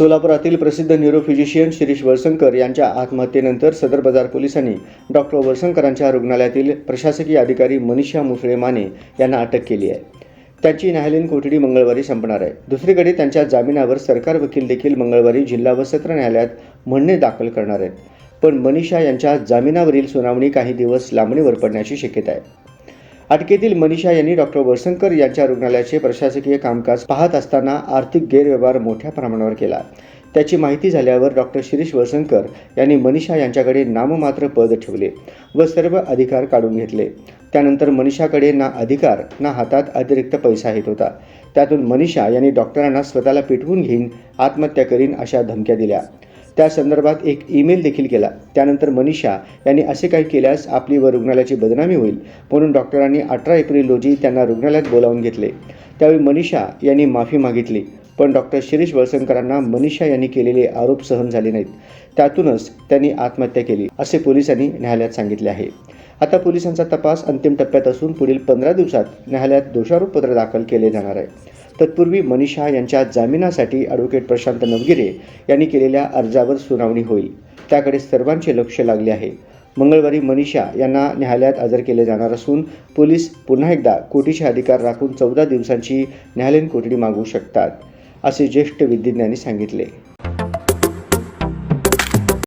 सोलापुरातील प्रसिद्ध न्यूरोफिजिशियन शिरीष वळसंकर यांच्या आत्महत्येनंतर सदर बाजार पोलिसांनी डॉक्टर वळसंकरांच्या रुग्णालयातील प्रशासकीय अधिकारी मनीषा मुसळे माने यांना अटक केली आहे. त्यांची न्यायालयीन कोठडी मंगळवारी संपणार आहे. दुसरीकडे त्यांच्या जामिनावर सरकार वकील देखील मंगळवारी जिल्हा व सत्र न्यायालयात म्हणणे दाखल करणार आहेत. पण मनीषा यांच्या जामिनावरील सुनावणी काही दिवस लांबणीवर पडण्याची शक्यता आहे. अटकेतील मनीषा यांनी डॉक्टर वळसंकर यांच्या रुग्णालयाचे प्रशासकीय कामकाज पाहत असताना आर्थिक गैरव्यवहार मोठ्या प्रमाणावर केला. त्याची माहिती झाल्यावर डॉक्टर शिरीष वळसंकर यांनी मनीषा यांच्याकडे नाममात्र पद ठेवले व सर्व अधिकार काढून घेतले. त्यानंतर मनीषाकडे ना अधिकार ना हातात अतिरिक्त पैसा येत होता. त्यातून मनीषा यांनी डॉक्टरांना स्वतःला पिटवून घेईन आत्महत्या करीन अशा धमक्या दिल्या. त्या संदर्भात एक ईमेल देखील केला. त्यानंतर मनीषा यांनी असे काही केल्यास आपली व रुग्णालयाची बदनामी होईल म्हणून डॉक्टरांनी अठरा एप्रिल रोजी त्यांना रुग्णालयात बोलावून घेतले. त्यावेळी मनीषा यांनी माफी मागितली पण डॉक्टर शिरीष वळसंकरांना मनीषा यांनी केलेले आरोप सहन झाले नाहीत. त्यातूनच त्यांनी आत्महत्या केली असे पोलिसांनी न्यायालयात सांगितले आहे. आता पोलिसांचा तपास अंतिम टप्प्यात असून पुढील पंधरा दिवसात न्यायालयात दोषारोपपत्र दाखल केले जाणार आहे. तत्पूर्वी मनीषा यांच्या जामिनासाठी ॲडव्होकेट प्रशांत नवगिरे यांनी केलेल्या अर्जावर सुनावणी होईल. त्याकडे सर्वांचे लक्ष लागले आहे. मंगळवारी मनीषा यांना न्यायालयात हजर केले जाणार असून पोलीस पुन्हा एकदा कोटीचे अधिकार राखून चौदा दिवसांची न्यायालयीन कोठडी मागू शकतात असे ज्येष्ठ विधिज्ञांनी सांगितले.